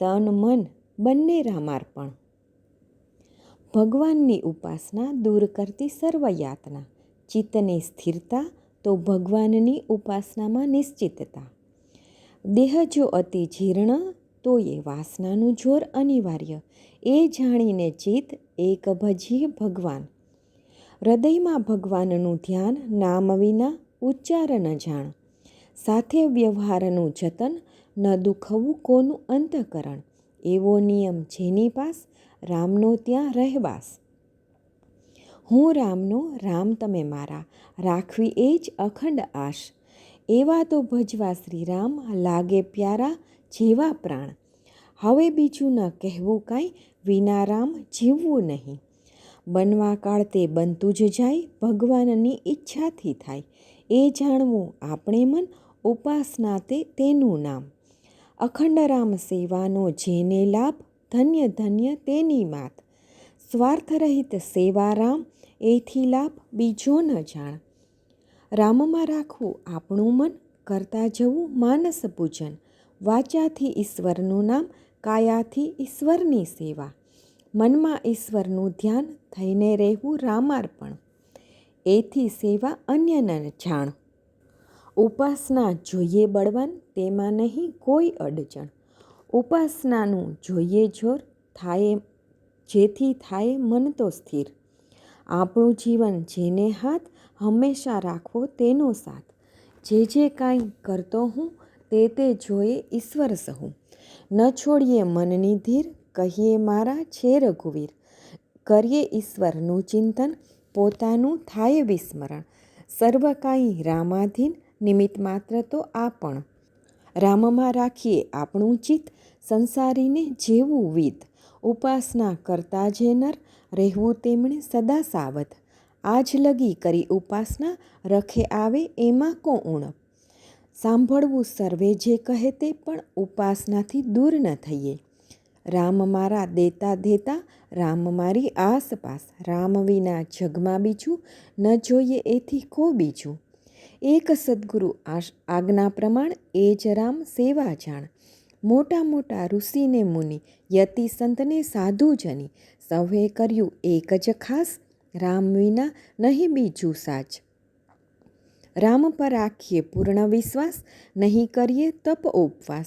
તન મન બંને રામાર્પણ. ભગવાનની ઉપાસના દૂર કરતી સર્વયાતના ચિત્તને સ્થિરતા તો ભગવાનની ઉપાસનામાં નિશ્ચિતતા. દેહ જો અતિ જીર્ણ, તો એ વાસનાનું જોર અનિવાર્ય. એ જાણીને ચિત્ત એક ભજીએ ભગવાન. હૃદયમાં ભગવાનનું ધ્યાન નામ વિના ઉચ્ચારણ જાણ. સાથે વ્યવહારનું જતન ન દુખવું કોનું અંતકરણ? એવો નિયમ જેની પાસ રામનો ત્યાં રહેવાસ. હું રામનો, રામ તમે મારા, રાખવી એ જ અખંડ આશ. એવા તો ભજવા શ્રીરામ લાગે પ્યારા જેવા પ્રાણ. હવે બીજું ન કહેવું કાંઈ વિના રામ જીવવું નહીં. બનવા કાળ તે બનતું જ જાય, ભગવાનની ઈચ્છાથી થાય. એ જાણવું આપણે મન, ઉપાસના તે તેનું નામ. અખંડ રામ સેવાનો જેને લાભ, ધન્ય ધન્ય તેની માત. સ્વાર્થરહિત સેવા રામ, એથી લાભ બીજો ન જાણ. રામમાં રાખવું આપણું મન, કરતા જવું માનસ પૂજન. વાચાથી ઈશ્વરનું નામ, કાયાથી ઈશ્વરની સેવા. મનમાં ઈશ્વરનું ધ્યાન થઈને રહેવું રામાર્પણ. એથી સેવા અન્ય ન જાણ. ઉપાસના જોઈએ બળવાન, તેમાં નહીં કોઈ અડચણ. ઉપાસનાનું જોઈએ જોર, થાય, જેથી થાય મન તો સ્થિર. આપણું જીવન જેને હાથ હંમેશા રાખવો તેનો સાથ. જે જે કાંઈ કરતો હું, તે તે જોઈએ ઈશ્વર સહુ. ન છોડીએ મનની ધીર, કહીએ મારા છે રઘુવીર. કરીએ ઈશ્વરનું ચિંતન, પોતાનું થાય વિસ્મરણ. સર્વ કાંઈ રામાધીન નિમિત્ત માત્ર તો આ પણ. રામમાં રાખીએ આપણું ચિત્ત સંસારીને જેવું વિત. ઉપાસના કરતા જે નર, રહેવું તેમણે સદા સાવધ. આજ લગી કરી ઉપાસના રખે આવે એમાં કો ઉણપ સાંભળવું સર્વે જે કહે તે પણ ઉપાસનાથી દૂર ન થઈએ. રામ મારા દેતા દેતા, રામ મારી આસપાસ. રામ વિના જગમાં બીજું ન જોઈએ એથી કો બીજું. એક સદગુરુ આજ્ઞા પ્રમાણ એ જ રામ સેવા જાણ. મોટા મોટા ઋષિને મુનિ, યતિ સંતને સાધુ જની, સૌએ કર્યું એક જ ખાસ, રામ વિના નહીં બીજું સાચ રામ પર રાખીએ પૂર્ણ વિશ્વાસ, નહીં કરીએ તપ ઉપવાસ.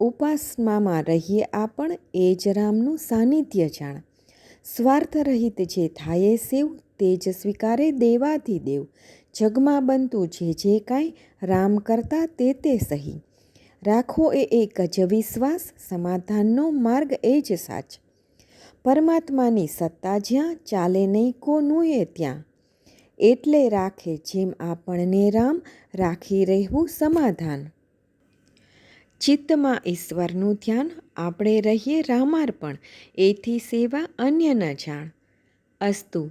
ઉપાસનામાં રહીએ આપણ એ જ રામનું સાનિધ્ય જાણ. સ્વાર્થ રહિત જે થાય સેવ, તે જ સ્વીકારે દેવાથી દેવ જગમાં બનતું જે જે કાંઈ રામ કરતા તે તે સહી. રાખો એ એક જ વિશ્વાસ, સમાધાનનો માર્ગ એ જ સાચ. પરમાત્માની સત્તા જ્યાં ચાલે નહીં કોનું એ ત્યાં. એટલે રાખે જેમ આપણને રામ, રાખી રહેવું સમાધાન. ચિત્તમાં ઈશ્વરનું ધ્યાન, આપણે રહીએ રામાર્પણ. એથી સેવા અન્ય ન જાણ. અસ્તુ